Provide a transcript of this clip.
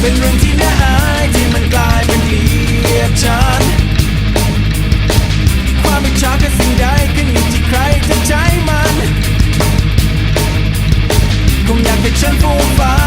เป็นเรื่องที่น่าอายที่มันกลายเป็นเกลียดชังความไม่จฉากับสิ่งใดขึ้นอยู่ที่ใครจะใช้มัน คงอยากให้ฉันฟูฟ้า